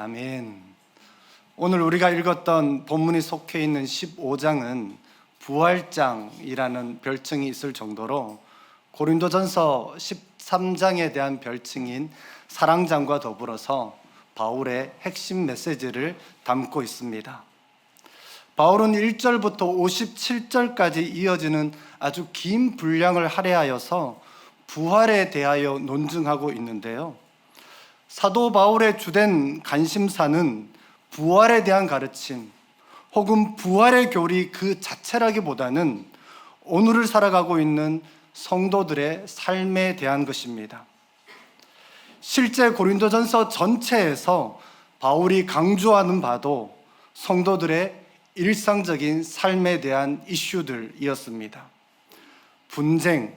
아멘. 오늘 우리가 읽었던 본문이 속해 있는 15장은 부활장이라는 별칭이 있을 정도로 고린도전서 13장에 대한 별칭인 사랑장과 더불어서 바울의 핵심 메시지를 담고 있습니다. 바울은 1절부터 57절까지 이어지는 아주 긴 분량을 할애하여서 부활에 대하여 논증하고 있는데요. 사도 바울의 주된 관심사는 부활에 대한 가르침 혹은 부활의 교리 그 자체라기보다는 오늘을 살아가고 있는 성도들의 삶에 대한 것입니다. 실제 고린도전서 전체에서 바울이 강조하는 바도 성도들의 일상적인 삶에 대한 이슈들이었습니다. 분쟁,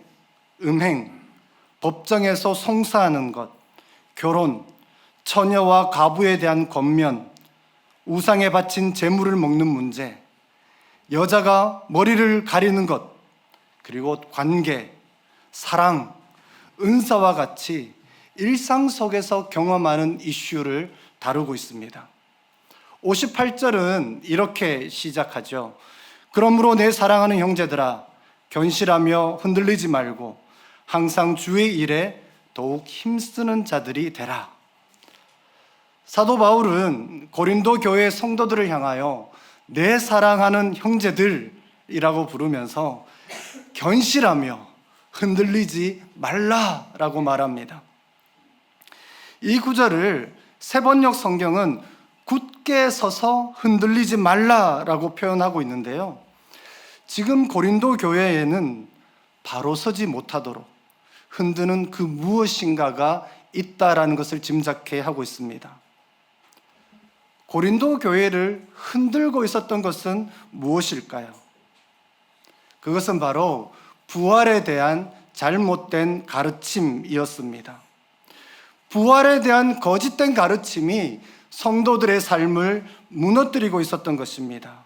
음행, 법정에서 송사하는 것, 결혼, 처녀와 가부에 대한 권면, 우상에 바친 재물을 먹는 문제, 여자가 머리를 가리는 것, 그리고 관계, 사랑, 은사와 같이 일상 속에서 경험하는 이슈를 다루고 있습니다. 58절은 이렇게 시작하죠. 그러므로 내 사랑하는 형제들아, 견실하며 흔들리지 말고 항상 주의 일에 더욱 힘쓰는 자들이 되라. 사도 바울은 고린도 교회 성도들을 향하여 내 사랑하는 형제들이라고 부르면서 견실하며 흔들리지 말라라고 말합니다. 이 구절을 세번역 성경은 굳게 서서 흔들리지 말라라고 표현하고 있는데요. 지금 고린도 교회에는 바로 서지 못하도록 흔드는 그 무엇인가가 있다라는 것을 짐작해 하고 있습니다. 고린도 교회를 흔들고 있었던 것은 무엇일까요? 그것은 바로 부활에 대한 잘못된 가르침이었습니다. 부활에 대한 거짓된 가르침이 성도들의 삶을 무너뜨리고 있었던 것입니다.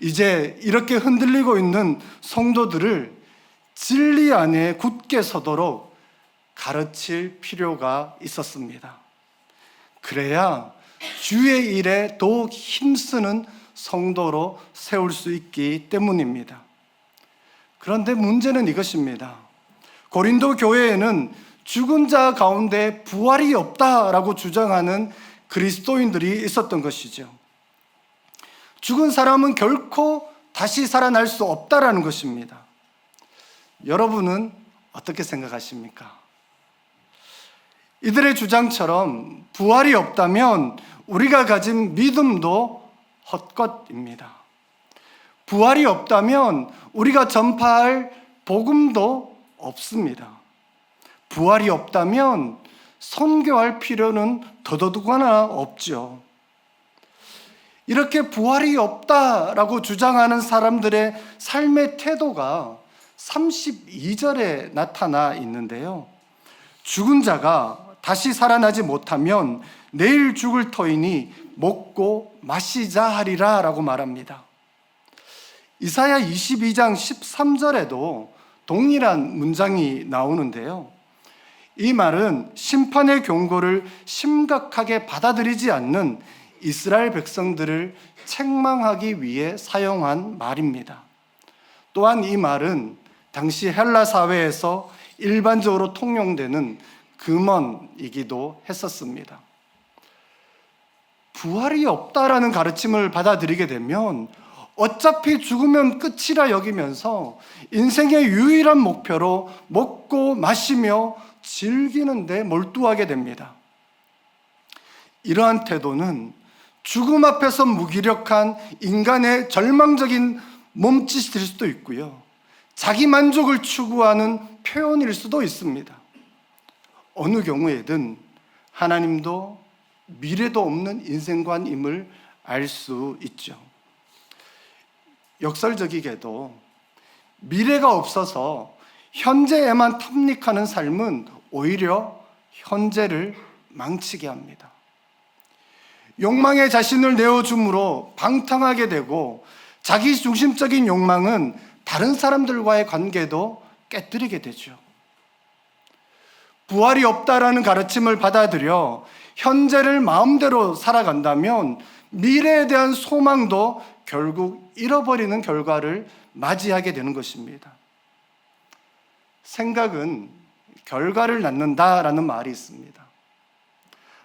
이제 이렇게 흔들리고 있는 성도들을 진리 안에 굳게 서도록 가르칠 필요가 있었습니다. 그래야 주의 일에 더욱 힘쓰는 성도로 세울 수 있기 때문입니다. 그런데 문제는 이것입니다. 고린도 교회에는 죽은 자 가운데 부활이 없다라고 주장하는 그리스도인들이 있었던 것이죠. 죽은 사람은 결코 다시 살아날 수 없다라는 것입니다. 여러분은 어떻게 생각하십니까? 이들의 주장처럼 부활이 없다면 우리가 가진 믿음도 헛것입니다. 부활이 없다면 우리가 전파할 복음도 없습니다. 부활이 없다면 선교할 필요는 더더욱하나 없죠. 이렇게 부활이 없다라고 주장하는 사람들의 삶의 태도가 32절에 나타나 있는데요. 죽은 자가 다시 살아나지 못하면 내일 죽을 터이니 먹고 마시자 하리라 라고 말합니다. 이사야 22장 13절에도 동일한 문장이 나오는데요. 이 말은 심판의 경고를 심각하게 받아들이지 않는 이스라엘 백성들을 책망하기 위해 사용한 말입니다. 또한 이 말은 당시 헬라 사회에서 일반적으로 통용되는 금언이기도 했었습니다. 부활이 없다라는 가르침을 받아들이게 되면 어차피 죽으면 끝이라 여기면서 인생의 유일한 목표로 먹고 마시며 즐기는데 몰두하게 됩니다. 이러한 태도는 죽음 앞에서 무기력한 인간의 절망적인 몸짓일 수도 있고요. 자기 만족을 추구하는 표현일 수도 있습니다. 어느 경우에든 하나님도 미래도 없는 인생관임을 알 수 있죠. 역설적이게도 미래가 없어서 현재에만 탐닉하는 삶은 오히려 현재를 망치게 합니다. 욕망에 자신을 내어줌으로 방탕하게 되고 자기 중심적인 욕망은 다른 사람들과의 관계도 깨뜨리게 되죠. 부활이 없다라는 가르침을 받아들여 현재를 마음대로 살아간다면 미래에 대한 소망도 결국 잃어버리는 결과를 맞이하게 되는 것입니다. 생각은 결과를 낳는다라는 말이 있습니다.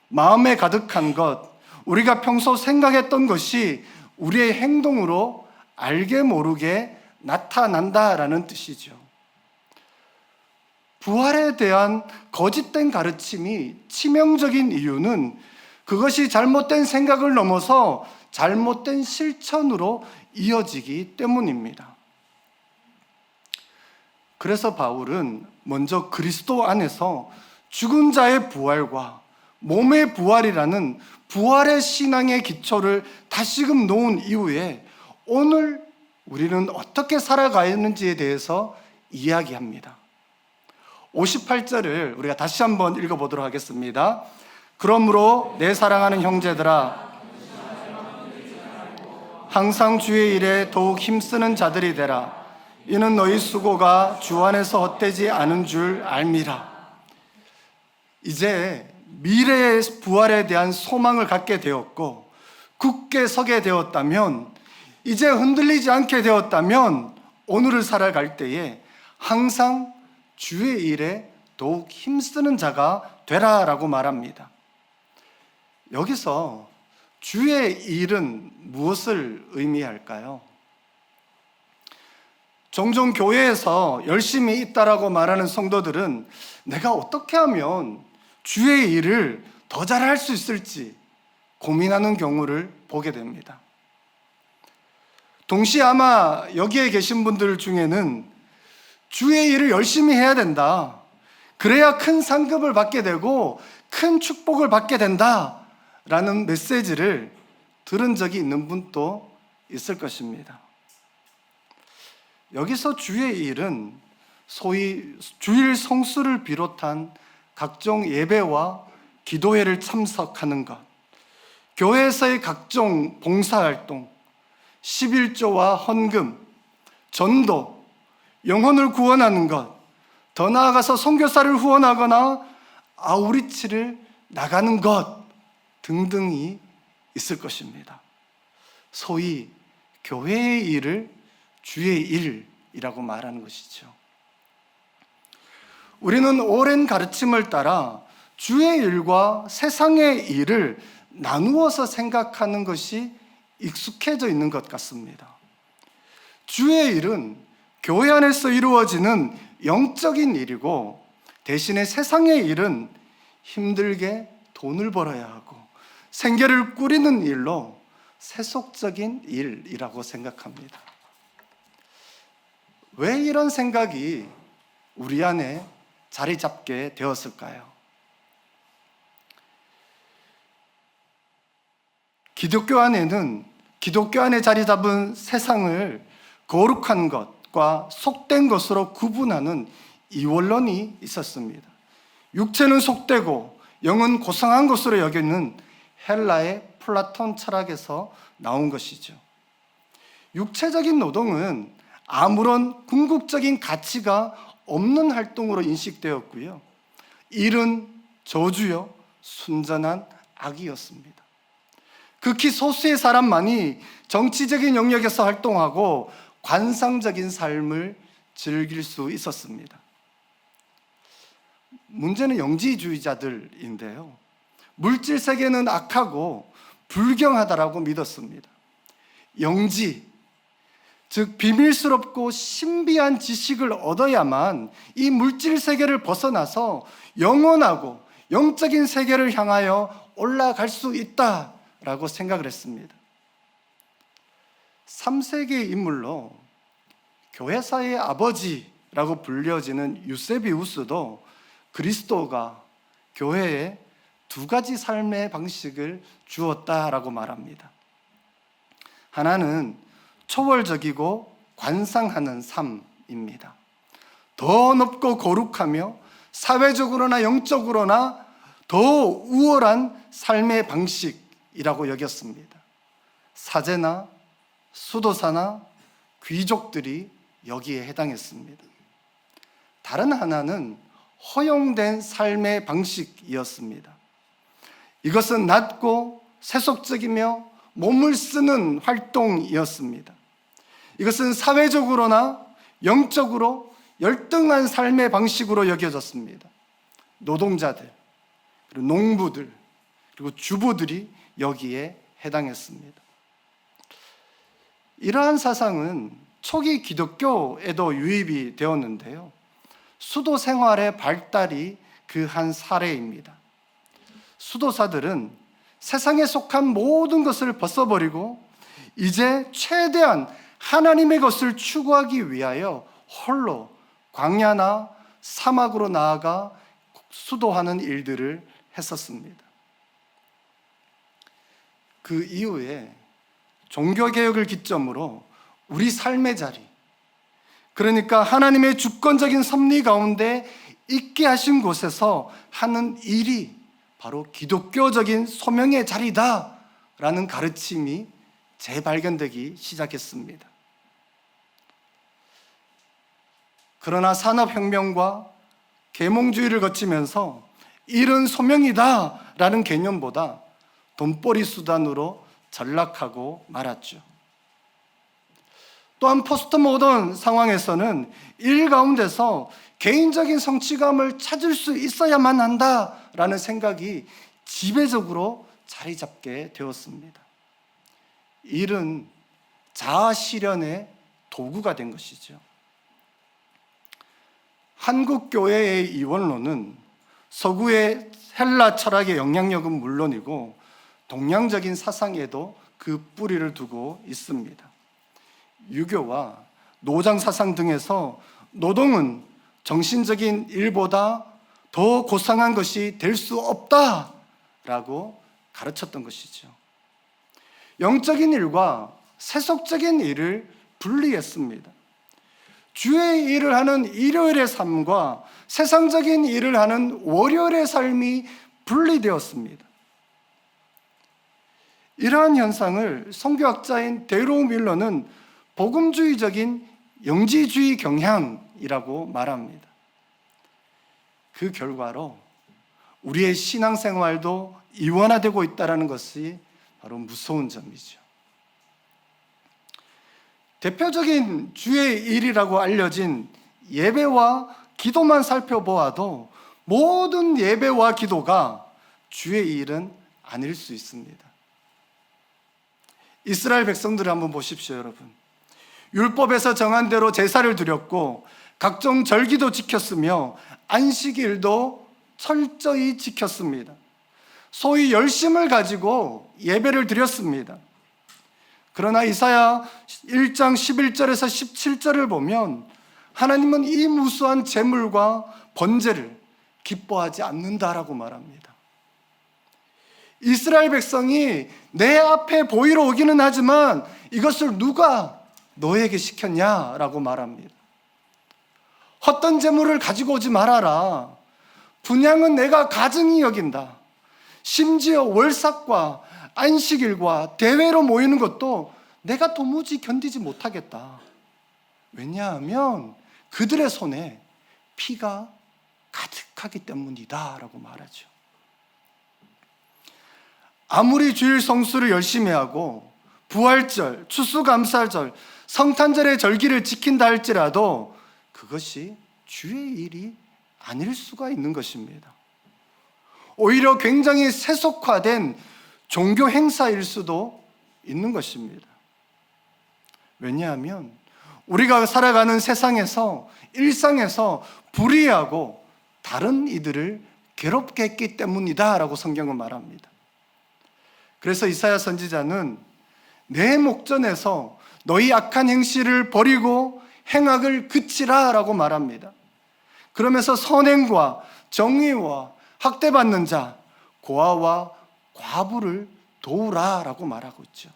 마음에 가득한 것, 우리가 평소 생각했던 것이 우리의 행동으로 알게 모르게 나타난다라는 뜻이죠. 부활에 대한 거짓된 가르침이 치명적인 이유는 그것이 잘못된 생각을 넘어서 잘못된 실천으로 이어지기 때문입니다. 그래서 바울은 먼저 그리스도 안에서 죽은 자의 부활과 몸의 부활이라는 부활의 신앙의 기초를 다시금 놓은 이후에 오늘 우리는 어떻게 살아가는지에 대해서 이야기합니다. 58절을 우리가 다시 한번 읽어보도록 하겠습니다. 그러므로 내 사랑하는 형제들아, 항상 주의 일에 더욱 힘쓰는 자들이 되라. 이는 너희 수고가 주 안에서 헛되지 않은 줄 알미라. 이제 미래의 부활에 대한 소망을 갖게 되었고, 굳게 서게 되었다면, 이제 흔들리지 않게 되었다면, 오늘을 살아갈 때에 항상 주의 일에 더욱 힘쓰는 자가 되라라고 말합니다. 여기서 주의 일은 무엇을 의미할까요? 종종 교회에서 열심히 있다라고 말하는 성도들은 내가 어떻게 하면 주의 일을 더 잘할 수 있을지 고민하는 경우를 보게 됩니다. 동시에 아마 여기에 계신 분들 중에는 주의 일을 열심히 해야 된다. 그래야 큰 상급을 받게 되고 큰 축복을 받게 된다. 라는 메시지를 들은 적이 있는 분도 있을 것입니다. 여기서 주의 일은 소위 주일 성수를 비롯한 각종 예배와 기도회를 참석하는 것, 교회에서의 각종 봉사활동, 11조와 헌금, 전도, 영혼을 구원하는 것, 더 나아가서 선교사를 후원하거나 아우리치를 나가는 것 등등이 있을 것입니다. 소위 교회의 일을 주의 일이라고 말하는 것이죠. 우리는 오랜 가르침을 따라 주의 일과 세상의 일을 나누어서 생각하는 것이 익숙해져 있는 것 같습니다. 주의 일은 교회 안에서 이루어지는 영적인 일이고 대신에 세상의 일은 힘들게 돈을 벌어야 하고 생계를 꾸리는 일로 세속적인 일이라고 생각합니다. 왜 이런 생각이 우리 안에 자리 잡게 되었을까요? 기독교 안에는 기독교 안에 자리 잡은 세상을 거룩한 것과 속된 것으로 구분하는 이원론이 있었습니다. 육체는 속되고 영은 고상한 것으로 여기는 헬라의 플라톤 철학에서 나온 것이죠. 육체적인 노동은 아무런 궁극적인 가치가 없는 활동으로 인식되었고요. 일은 저주요, 순전한 악이었습니다. 극히 소수의 사람만이 정치적인 영역에서 활동하고 관상적인 삶을 즐길 수 있었습니다. 문제는 영지주의자들인데요. 물질 세계는 악하고 불경하다라고 믿었습니다. 영지, 즉 비밀스럽고 신비한 지식을 얻어야만 이 물질 세계를 벗어나서 영원하고 영적인 세계를 향하여 올라갈 수 있다 라고 생각을 했습니다. 3세기의 인물로 교회사의 아버지라고 불려지는 유세비우스도 그리스도가 교회에 두 가지 삶의 방식을 주었다라고 말합니다. 하나는 초월적이고 관상하는 삶입니다. 더 높고 거룩하며 사회적으로나 영적으로나 더 우월한 삶의 방식 이라고 여겼습니다. 사제나 수도사나 귀족들이 여기에 해당했습니다. 다른 하나는 허용된 삶의 방식이었습니다. 이것은 낮고 세속적이며 몸을 쓰는 활동이었습니다. 이것은 사회적으로나 영적으로 열등한 삶의 방식으로 여겨졌습니다. 노동자들, 그리고 농부들, 그리고 주부들이 여기에 해당했습니다. 이러한 사상은 초기 기독교에도 유입이 되었는데요. 수도 생활의 발달이 그 한 사례입니다. 수도사들은 세상에 속한 모든 것을 벗어버리고 이제 최대한 하나님의 것을 추구하기 위하여 홀로 광야나 사막으로 나아가 수도하는 일들을 했었습니다. 그 이후에 종교개혁을 기점으로 우리 삶의 자리, 그러니까 하나님의 주권적인 섭리 가운데 있게 하신 곳에서 하는 일이 바로 기독교적인 소명의 자리다라는 가르침이 재발견되기 시작했습니다. 그러나 산업혁명과 계몽주의를 거치면서 일은 소명이다라는 개념보다 돈벌이 수단으로 전락하고 말았죠. 또한 포스트 모던 상황에서는 일 가운데서 개인적인 성취감을 찾을 수 있어야만 한다라는 생각이 지배적으로 자리 잡게 되었습니다. 일은 자아 실현의 도구가 된 것이죠. 한국 교회의 이원론은 서구의 헬라 철학의 영향력은 물론이고 동양적인 사상에도 그 뿌리를 두고 있습니다. 유교와 노장 사상 등에서 노동은 정신적인 일보다 더 고상한 것이 될 수 없다라고 가르쳤던 것이죠. 영적인 일과 세속적인 일을 분리했습니다. 주의 일을 하는 일요일의 삶과 세상적인 일을 하는 월요일의 삶이 분리되었습니다. 이러한 현상을 성교학자인 데로 밀러는 복음주의적인 영지주의 경향이라고 말합니다. 그 결과로 우리의 신앙생활도 이원화되고 있다는 것이 바로 무서운 점이죠. 대표적인 주의 일이라고 알려진 예배와 기도만 살펴보아도 모든 예배와 기도가 주의 일은 아닐 수 있습니다. 이스라엘 백성들을 한번 보십시오, 여러분. 율법에서 정한 대로 제사를 드렸고 각종 절기도 지켰으며 안식일도 철저히 지켰습니다. 소위 열심을 가지고 예배를 드렸습니다. 그러나 이사야 1장 11절에서 17절을 보면 하나님은 이 무수한 재물과 번제를 기뻐하지 않는다라고 말합니다. 이스라엘 백성이 내 앞에 보이러 오기는 하지만 이것을 누가 너에게 시켰냐라고 말합니다. 헛된 재물을 가지고 오지 말아라. 분양은 내가 가증히 여긴다. 심지어 월삭과 안식일과 대회로 모이는 것도 내가 도무지 견디지 못하겠다. 왜냐하면 그들의 손에 피가 가득하기 때문이다. 라고 말하죠. 아무리 주일 성수를 열심히 하고 부활절, 추수감사절, 성탄절의 절기를 지킨다 할지라도 그것이 주의 일이 아닐 수가 있는 것입니다. 오히려 굉장히 세속화된 종교 행사일 수도 있는 것입니다. 왜냐하면 우리가 살아가는 세상에서 일상에서 불의하고 다른 이들을 괴롭게 했기 때문이다라고 성경은 말합니다. 그래서 이사야 선지자는 내 목전에서 너희 악한 행실을 버리고 행악을 그치라 라고 말합니다. 그러면서 선행과 정의와 학대받는 자, 고아와 과부를 도우라 라고 말하고 있죠.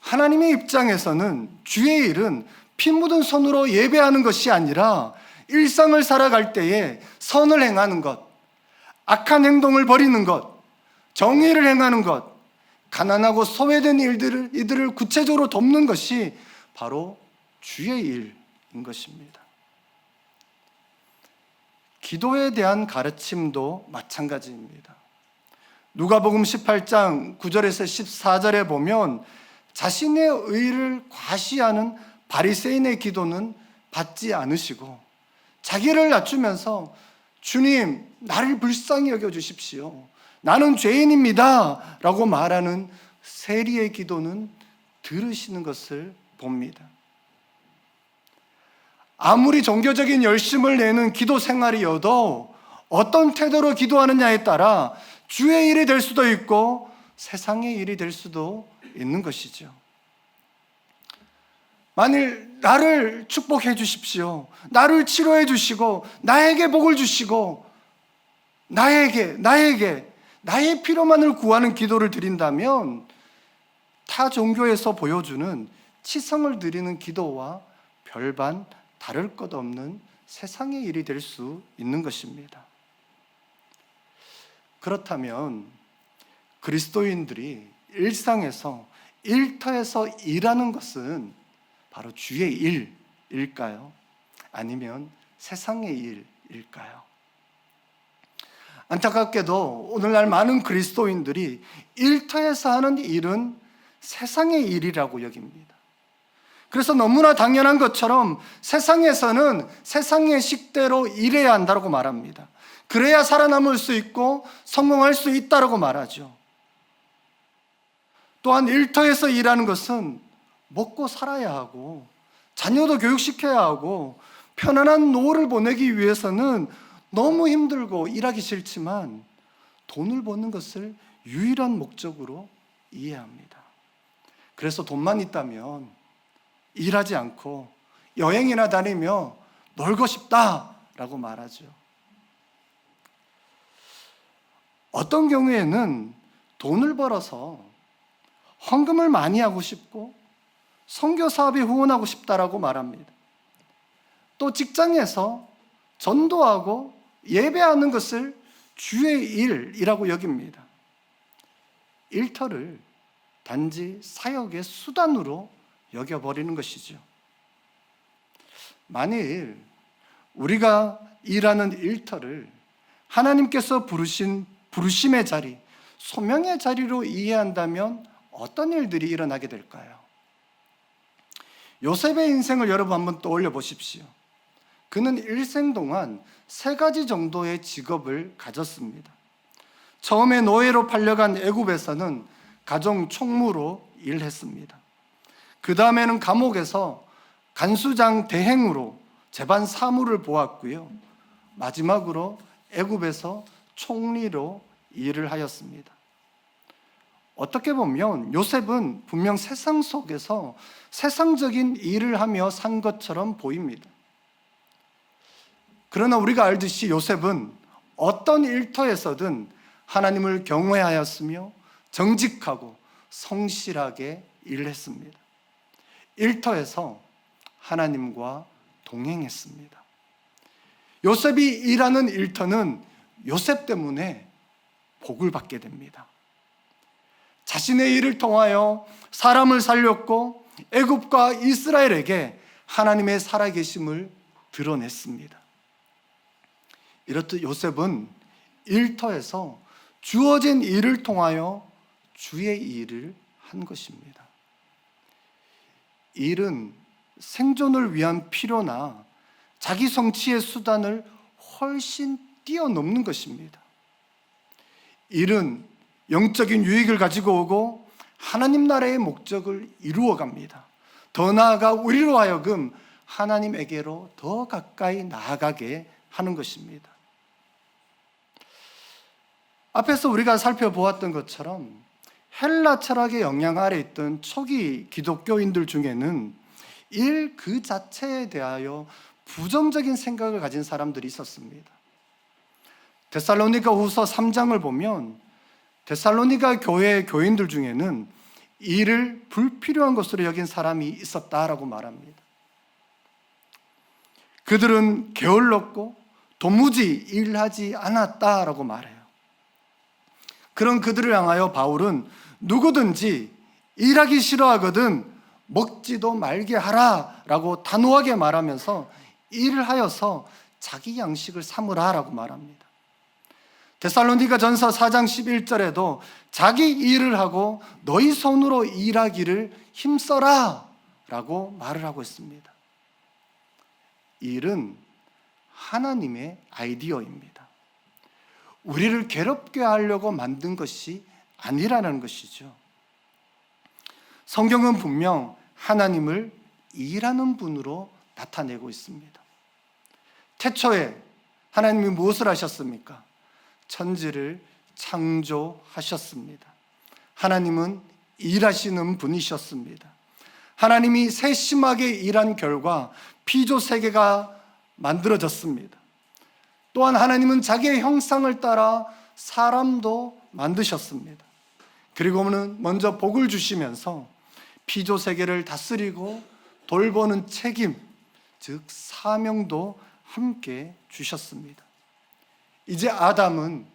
하나님의 입장에서는 주의 일은 피 묻은 손으로 예배하는 것이 아니라 일상을 살아갈 때에 선을 행하는 것, 악한 행동을 버리는 것, 정의를 행하는 것, 가난하고 소외된 일들을 이들을 구체적으로 돕는 것이 바로 주의 일인 것입니다. 기도에 대한 가르침도 마찬가지입니다. 누가복음 18장 9절에서 14절에 보면 자신의 의를 과시하는 바리새인의 기도는 받지 않으시고 자기를 낮추면서 주님 나를 불쌍히 여겨 주십시오. 나는 죄인입니다. 라고 말하는 세리의 기도는 들으시는 것을 봅니다. 아무리 종교적인 열심을 내는 기도 생활이어도 어떤 태도로 기도하느냐에 따라 주의 일이 될 수도 있고 세상의 일이 될 수도 있는 것이죠. 만일 나를 축복해 주십시오. 나를 치료해 주시고 나에게 복을 주시고 나에게 나에게 나의 필요만을 구하는 기도를 드린다면 타 종교에서 보여주는 치성을 드리는 기도와 별반 다를 것 없는 세상의 일이 될 수 있는 것입니다. 그렇다면 그리스도인들이 일상에서 일터에서 일하는 것은 바로 주의 일일까요? 아니면 세상의 일일까요? 안타깝게도 오늘날 많은 그리스도인들이 일터에서 하는 일은 세상의 일이라고 여깁니다. 그래서 너무나 당연한 것처럼 세상에서는 세상의 식대로 일해야 한다고 말합니다. 그래야 살아남을 수 있고 성공할 수 있다고 말하죠. 또한 일터에서 일하는 것은 먹고 살아야 하고 자녀도 교육시켜야 하고 편안한 노후를 보내기 위해서는 너무 힘들고 일하기 싫지만 돈을 버는 것을 유일한 목적으로 이해합니다. 그래서 돈만 있다면 일하지 않고 여행이나 다니며 놀고 싶다라고 말하죠. 어떤 경우에는 돈을 벌어서 헌금을 많이 하고 싶고 선교 사업에 후원하고 싶다라고 말합니다. 또 직장에서 전도하고 예배하는 것을 주의 일이라고 여깁니다. 일터를 단지 사역의 수단으로 여겨버리는 것이죠. 만일 우리가 일하는 일터를 하나님께서 부르신 부르심의 자리, 소명의 자리로 이해한다면 어떤 일들이 일어나게 될까요? 요셉의 인생을 여러분 한번 떠올려 보십시오. 그는 일생 동안 세 가지 정도의 직업을 가졌습니다. 처음에 노예로 팔려간 애굽에서는 가정 총무로 일했습니다. 그 다음에는 감옥에서 간수장 대행으로 재반 사무를 보았고요. 마지막으로 애굽에서 총리로 일을 하였습니다. 어떻게 보면 요셉은 분명 세상 속에서 세상적인 일을 하며 산 것처럼 보입니다. 그러나 우리가 알듯이 요셉은 어떤 일터에서든 하나님을 경외하였으며 정직하고 성실하게 일했습니다. 일터에서 하나님과 동행했습니다. 요셉이 일하는 일터는 요셉 때문에 복을 받게 됩니다. 자신의 일을 통하여 사람을 살렸고 애굽과 이스라엘에게 하나님의 살아계심을 드러냈습니다. 이렇듯 요셉은 일터에서 주어진 일을 통하여 주의 일을 한 것입니다. 일은 생존을 위한 필요나 자기 성취의 수단을 훨씬 뛰어넘는 것입니다. 일은 영적인 유익을 가지고 오고 하나님 나라의 목적을 이루어 갑니다. 더 나아가 우리로 하여금 하나님에게로 더 가까이 나아가게 하는 것입니다. 앞에서 우리가 살펴보았던 것처럼 헬라 철학의 영향 아래 있던 초기 기독교인들 중에는 일 그 자체에 대하여 부정적인 생각을 가진 사람들이 있었습니다. 데살로니가 후서 3장을 보면 데살로니가 교회 교인들 중에는 일을 불필요한 것으로 여긴 사람이 있었다라고 말합니다. 그들은 게을렀고 도무지 일하지 않았다라고 말해요. 그런 그들을 향하여 바울은 누구든지 일하기 싫어하거든 먹지도 말게 하라 라고 단호하게 말하면서 일을 하여서 자기 양식을 삼으라 라고 말합니다. 데살로니가 전서 4장 11절에도 자기 일을 하고 너희 손으로 일하기를 힘써라 라고 말을 하고 있습니다. 일은 하나님의 아이디어입니다. 우리를 괴롭게 하려고 만든 것이 아니라는 것이죠. 성경은 분명 하나님을 일하는 분으로 나타내고 있습니다. 태초에 하나님이 무엇을 하셨습니까? 천지를 창조하셨습니다. 하나님은 일하시는 분이셨습니다. 하나님이 세심하게 일한 결과 피조 세계가 만들어졌습니다. 또한 하나님은 자기의 형상을 따라 사람도 만드셨습니다. 그리고는 먼저 복을 주시면서 피조 세계를 다스리고 돌보는 책임, 즉 사명도 함께 주셨습니다. 이제 아담은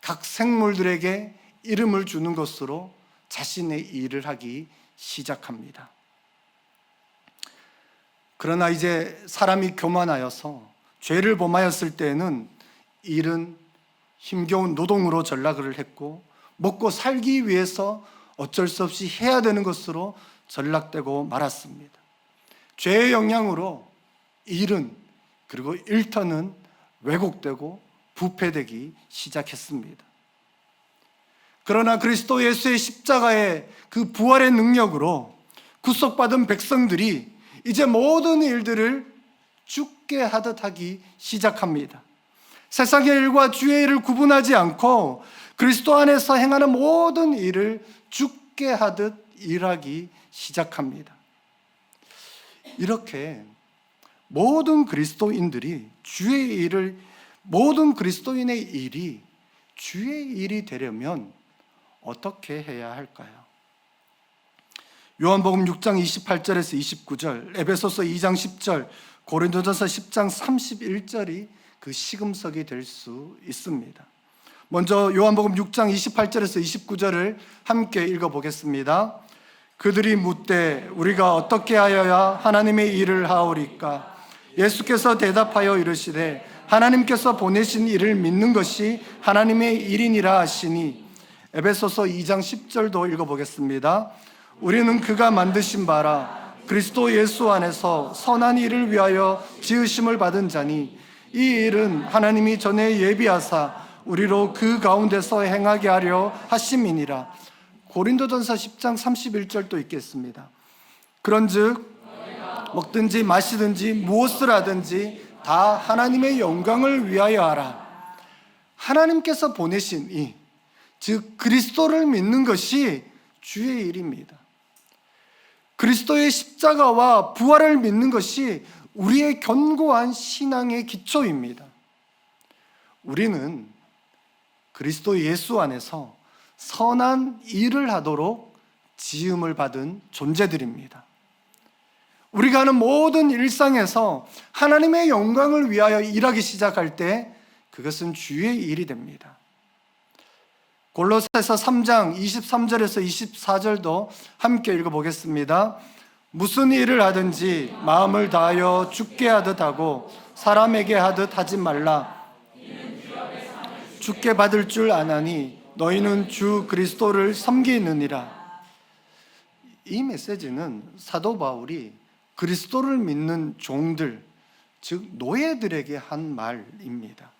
각 생물들에게 이름을 주는 것으로 자신의 일을 하기 시작합니다. 그러나 이제 사람이 교만하여서 죄를 범하였을 때에는 일은 힘겨운 노동으로 전락을 했고 먹고 살기 위해서 어쩔 수 없이 해야 되는 것으로 전락되고 말았습니다. 죄의 영향으로 일은 그리고 일터는 왜곡되고 부패되기 시작했습니다. 그러나 그리스도 예수의 십자가의 그 부활의 능력으로 구속받은 백성들이 이제 모든 일들을 죽게 하듯 하기 시작합니다. 세상의 일과 주의 일을 구분하지 않고 그리스도 안에서 행하는 모든 일을 죽게 하듯 일하기 시작합니다. 이렇게 모든 그리스도인들이 주의 일을 모든 그리스도인의 일이 주의 일이 되려면 어떻게 해야 할까요? 요한복음 6장 28절에서 29절, 에베소서 2장 10절, 고린도전서 10장 31절이 그 시금석이 될 수 있습니다. 먼저 요한복음 6장 28절에서 29절을 함께 읽어 보겠습니다. 그들이 묻되 우리가 어떻게 하여야 하나님의 일을 하오리까? 예수께서 대답하여 이르시되 하나님께서 보내신 일을 믿는 것이 하나님의 일이니라 하시니 에베소서 2장 10절도 읽어 보겠습니다. 우리는 그가 만드신 바라 그리스도 예수 안에서 선한 일을 위하여 지으심을 받은 자니 이 일은 하나님이 전에 예비하사 우리로 그 가운데서 행하게 하려 하심이니라. 고린도전서 10장 31절도 있겠습니다. 그런즉 먹든지 마시든지 무엇을 하든지 다 하나님의 영광을 위하여 하라. 하나님께서 보내신 이, 즉 그리스도를 믿는 것이 주의 일입니다. 그리스도의 십자가와 부활을 믿는 것이 우리의 견고한 신앙의 기초입니다. 우리는 그리스도 예수 안에서 선한 일을 하도록 지음을 받은 존재들입니다. 우리가 하는 모든 일상에서 하나님의 영광을 위하여 일하기 시작할 때 그것은 주의 일이 됩니다. 골로새서 3장 23절에서 24절도 함께 읽어보겠습니다. 무슨 일을 하든지 마음을 다하여 죽게 하듯 하고 사람에게 하듯 하지 말라. 죽게 받을 줄 아나니 너희는 주 그리스도를 섬기느니라. 이 메시지는 사도 바울이 그리스도를 믿는 종들, 즉 노예들에게 한 말입니다.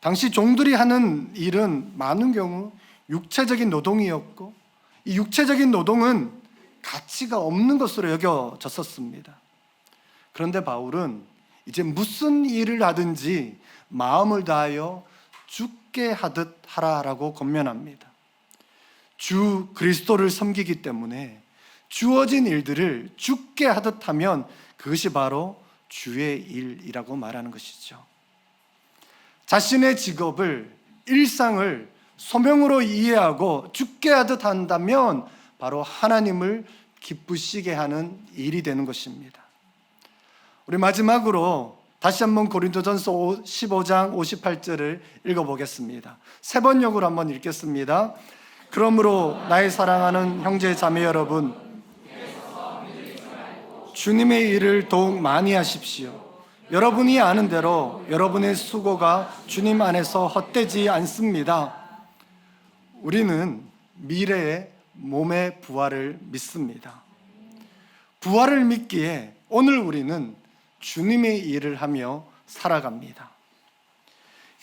당시 종들이 하는 일은 많은 경우 육체적인 노동이었고 이 육체적인 노동은 가치가 없는 것으로 여겨졌었습니다. 그런데 바울은 이제 무슨 일을 하든지 마음을 다하여 죽게 하듯 하라라고 권면합니다. 주 그리스도를 섬기기 때문에 주어진 일들을 죽게 하듯 하면 그것이 바로 주의 일이라고 말하는 것이죠. 자신의 직업을 일상을 소명으로 이해하고 죽게 하듯 한다면 바로 하나님을 기쁘시게 하는 일이 되는 것입니다. 우리 마지막으로 다시 한번 고린도전서 15장 58절을 읽어보겠습니다. 세 번역으로 한번 읽겠습니다. 그러므로 나의 사랑하는 형제 자매 여러분, 주님의 일을 더욱 많이 하십시오. 여러분이 아는 대로 여러분의 수고가 주님 안에서 헛되지 않습니다. 우리는 미래의 몸의 부활을 믿습니다. 부활을 믿기에 오늘 우리는 주님의 일을 하며 살아갑니다.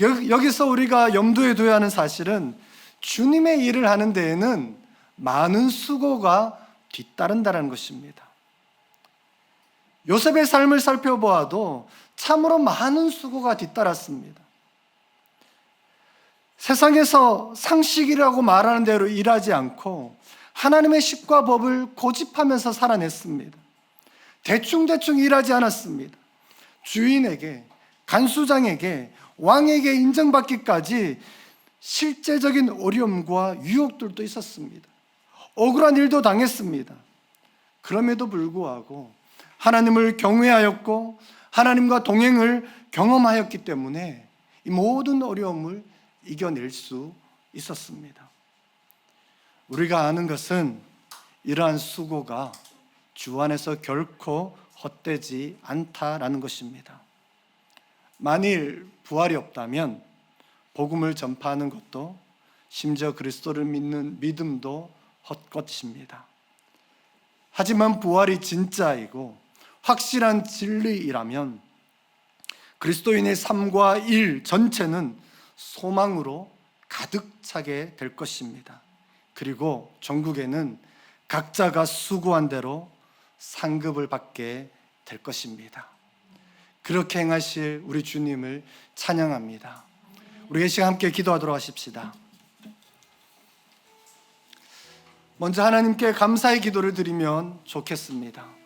여- 여기서 우리가 염두에 둬야 하는 사실은 주님의 일을 하는 데에는 많은 수고가 뒤따른다는 것입니다. 요셉의 삶을 살펴보아도 참으로 많은 수고가 뒤따랐습니다. 세상에서 상식이라고 말하는 대로 일하지 않고 하나님의 십과 법을 고집하면서 살아냈습니다. 대충대충 일하지 않았습니다. 주인에게, 간수장에게, 왕에게 인정받기까지 실제적인 어려움과 유혹들도 있었습니다. 억울한 일도 당했습니다. 그럼에도 불구하고 하나님을 경외하였고 하나님과 동행을 경험하였기 때문에 이 모든 어려움을 이겨낼 수 있었습니다. 우리가 아는 것은 이러한 수고가 주 안에서 결코 헛되지 않다라는 것입니다. 만일 부활이 없다면 복음을 전파하는 것도 심지어 그리스도를 믿는 믿음도 헛것입니다. 하지만 부활이 진짜이고 확실한 진리이라면 그리스도인의 삶과 일 전체는 소망으로 가득 차게 될 것입니다. 그리고 전국에는 각자가 수고한 대로 상급을 받게 될 것입니다. 그렇게 행하실 우리 주님을 찬양합니다. 우리 이 시간 함께 기도하도록 하십시다. 먼저 하나님께 감사의 기도를 드리면 좋겠습니다.